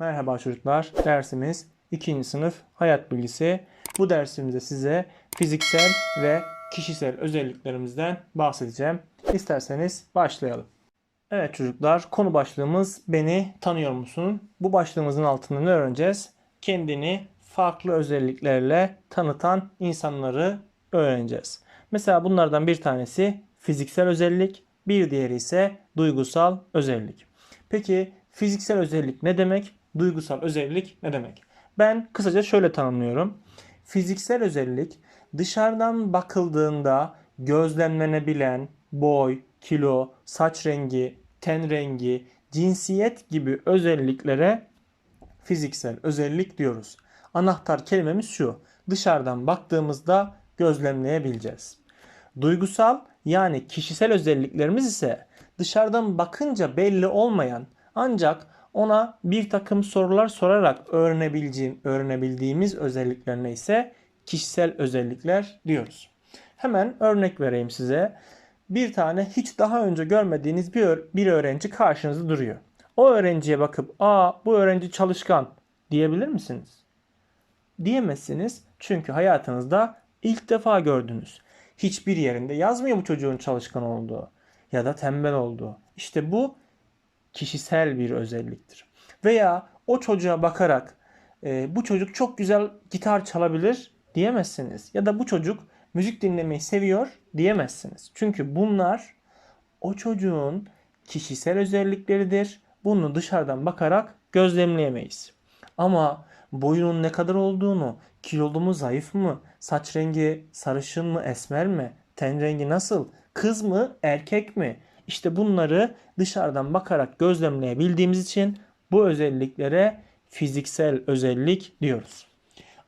Merhaba çocuklar. Dersimiz 2. sınıf hayat bilgisi. Bu dersimizde size fiziksel ve kişisel özelliklerimizden bahsedeceğim. İsterseniz başlayalım. Evet çocuklar, konu başlığımız beni tanıyor musun? Bu başlığımızın altında ne öğreneceğiz? Kendini farklı özelliklerle tanıtan insanları öğreneceğiz. Mesela bunlardan bir tanesi fiziksel özellik, bir diğeri ise duygusal özellik. Peki fiziksel özellik ne demek? Duygusal özellik ne demek? Ben kısaca şöyle tanımlıyorum. Fiziksel özellik dışarıdan bakıldığında gözlemlenebilen boy, kilo, saç rengi, ten rengi, cinsiyet gibi özelliklere fiziksel özellik diyoruz. Anahtar kelimemiz şu. Dışarıdan baktığımızda gözlemleyebileceğiz. Duygusal yani kişisel özelliklerimiz ise dışarıdan bakınca belli olmayan ancak ona bir takım sorular sorarak öğrenebileceğim, öğrenebildiğimiz özelliklerine ise kişisel özellikler diyoruz. Hemen örnek vereyim size. Bir tane hiç daha önce görmediğiniz bir, bir öğrenci karşınızda duruyor. O öğrenciye bakıp aa bu öğrenci çalışkan diyebilir misiniz? Diyemezsiniz çünkü hayatınızda ilk defa gördünüz. Hiçbir yerinde yazmıyor bu çocuğun çalışkan olduğu ya da tembel olduğu. İşte bu kişisel bir özelliktir. Veya o çocuğa bakarak e, bu çocuk çok güzel gitar çalabilir diyemezsiniz. Ya da bu çocuk müzik dinlemeyi seviyor diyemezsiniz. Çünkü bunlar o çocuğun kişisel özellikleridir. Bunu dışarıdan bakarak gözlemleyemeyiz. Ama boyunun ne kadar olduğunu, kilolu mu, zayıf mı, saç rengi sarışın mı, esmer mi, ten rengi nasıl, kız mı, erkek mi? İşte bunları dışarıdan bakarak gözlemleyebildiğimiz için bu özelliklere fiziksel özellik diyoruz.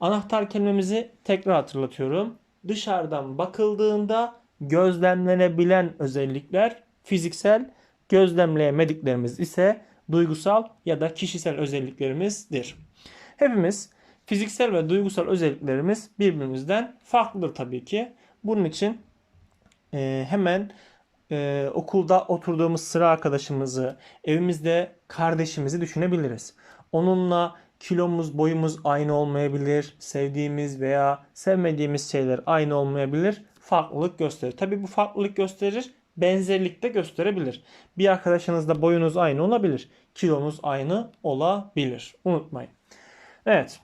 Anahtar kelimemizi tekrar hatırlatıyorum. Dışarıdan bakıldığında gözlemlenebilen özellikler fiziksel, gözlemleyemediklerimiz ise duygusal ya da kişisel özelliklerimizdir. Hepimiz fiziksel ve duygusal özelliklerimiz birbirimizden farklıdır tabii ki. Bunun için hemen e, okulda oturduğumuz sıra arkadaşımızı, evimizde kardeşimizi düşünebiliriz. Onunla kilomuz, boyumuz aynı olmayabilir. Sevdiğimiz veya sevmediğimiz şeyler aynı olmayabilir. Farklılık gösterir. Tabii bu farklılık gösterir, benzerlik de gösterebilir. Bir arkadaşınızla boyunuz aynı olabilir. Kilonuz aynı olabilir. Unutmayın. Evet.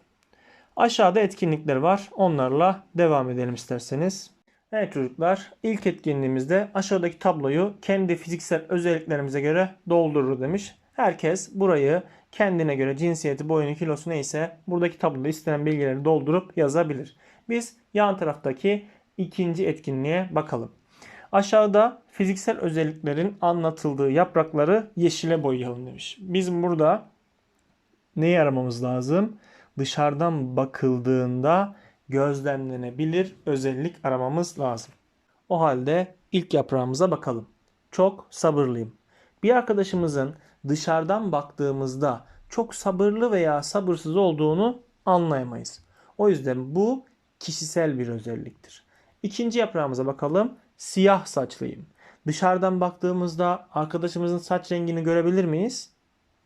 Aşağıda etkinlikler var. Onlarla devam edelim isterseniz. Evet çocuklar ilk etkinliğimizde aşağıdaki tabloyu kendi fiziksel özelliklerimize göre doldurur demiş. Herkes burayı kendine göre cinsiyeti, boyunu, kilosu neyse buradaki tabloda istenen bilgileri doldurup yazabilir. Biz yan taraftaki ikinci etkinliğe bakalım. Aşağıda fiziksel özelliklerin anlatıldığı yaprakları yeşile boyayalım demiş. Bizim burada neyi aramamız lazım? Dışarıdan bakıldığında gözlemlenebilir özellik aramamız lazım. O halde ilk yaprağımıza bakalım. Çok sabırlıyım. Bir arkadaşımızın dışarıdan baktığımızda çok sabırlı veya sabırsız olduğunu anlayamayız. O yüzden bu kişisel bir özelliktir. İkinci yaprağımıza bakalım. Siyah saçlıyım. Dışarıdan baktığımızda arkadaşımızın saç rengini görebilir miyiz?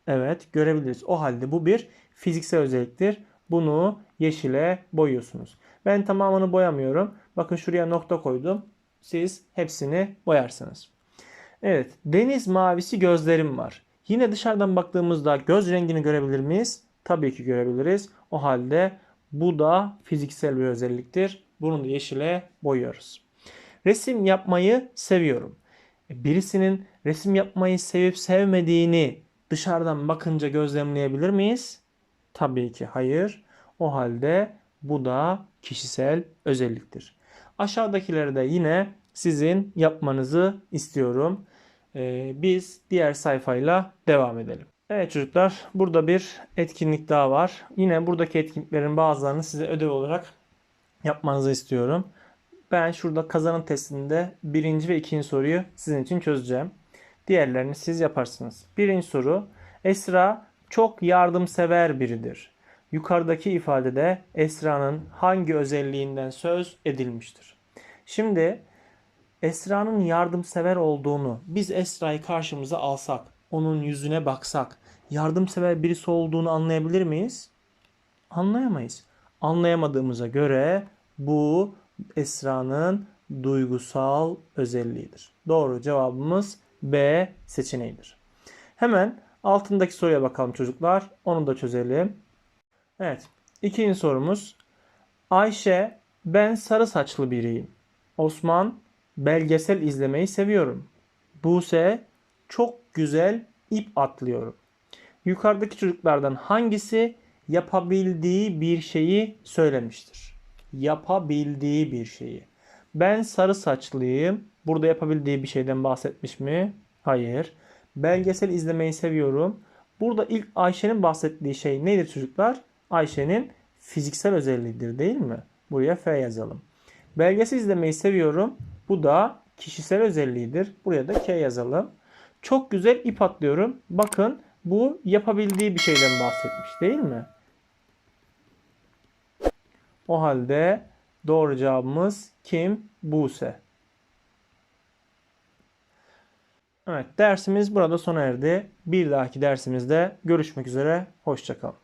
Evet, görebiliriz. O halde bu bir fiziksel özelliktir. Bunu yeşile boyuyorsunuz. Ben tamamını boyamıyorum. Bakın şuraya nokta koydum. Siz hepsini boyarsınız. Evet, deniz mavisi gözlerim var. Yine dışarıdan baktığımızda göz rengini görebilir miyiz? Tabii ki görebiliriz. O halde bu da fiziksel bir özelliktir. Bunu da yeşile boyuyoruz. Resim yapmayı seviyorum. E, Birisinin resim yapmayı sevip sevmediğini dışarıdan bakınca gözlemleyebilir miyiz? Tabii ki hayır. O halde bu da kişisel özelliktir. Aşağıdakileri de yine sizin yapmanızı istiyorum. Ee, biz diğer sayfayla devam edelim. Evet çocuklar burada bir etkinlik daha var. Yine buradaki etkinliklerin bazılarını size ödev olarak yapmanızı istiyorum. Ben şurada kazanım testinde birinci ve ikinci soruyu sizin için çözeceğim. Diğerlerini siz yaparsınız. Birinci soru Esra çok yardımsever biridir. Yukarıdaki ifadede Esra'nın hangi özelliğinden söz edilmiştir? Şimdi Esra'nın yardımsever olduğunu biz Esra'yı karşımıza alsak onun yüzüne baksak yardımsever birisi olduğunu anlayabilir miyiz? Anlayamayız. Anlayamadığımıza göre bu Esra'nın duygusal özelliğidir. Doğru cevabımız B seçeneğidir. Hemen altındaki soruya bakalım çocuklar. Onu da çözelim. Evet. İkinci sorumuz. Ayşe ben sarı saçlı biriyim. Osman belgesel izlemeyi seviyorum. Buse çok güzel ip atlıyorum. Yukarıdaki çocuklardan hangisi yapabildiği bir şeyi söylemiştir? Yapabildiği bir şeyi. Ben sarı saçlıyım. Burada yapabildiği bir şeyden bahsetmiş mi? Hayır. Belgesel izlemeyi seviyorum. Burada ilk Ayşe'nin bahsettiği şey nedir çocuklar? Ayşe'nin fiziksel özelliğidir değil mi? Buraya F yazalım. Belgesel izlemeyi seviyorum. Bu da kişisel özelliğidir. Buraya da K yazalım. Çok güzel ip atlıyorum. Bakın bu yapabildiği bir şeyden bahsetmiş değil mi? O halde doğru cevabımız kim? Buse. Evet dersimiz burada sona erdi. Bir dahaki dersimizde görüşmek üzere. Hoşçakalın.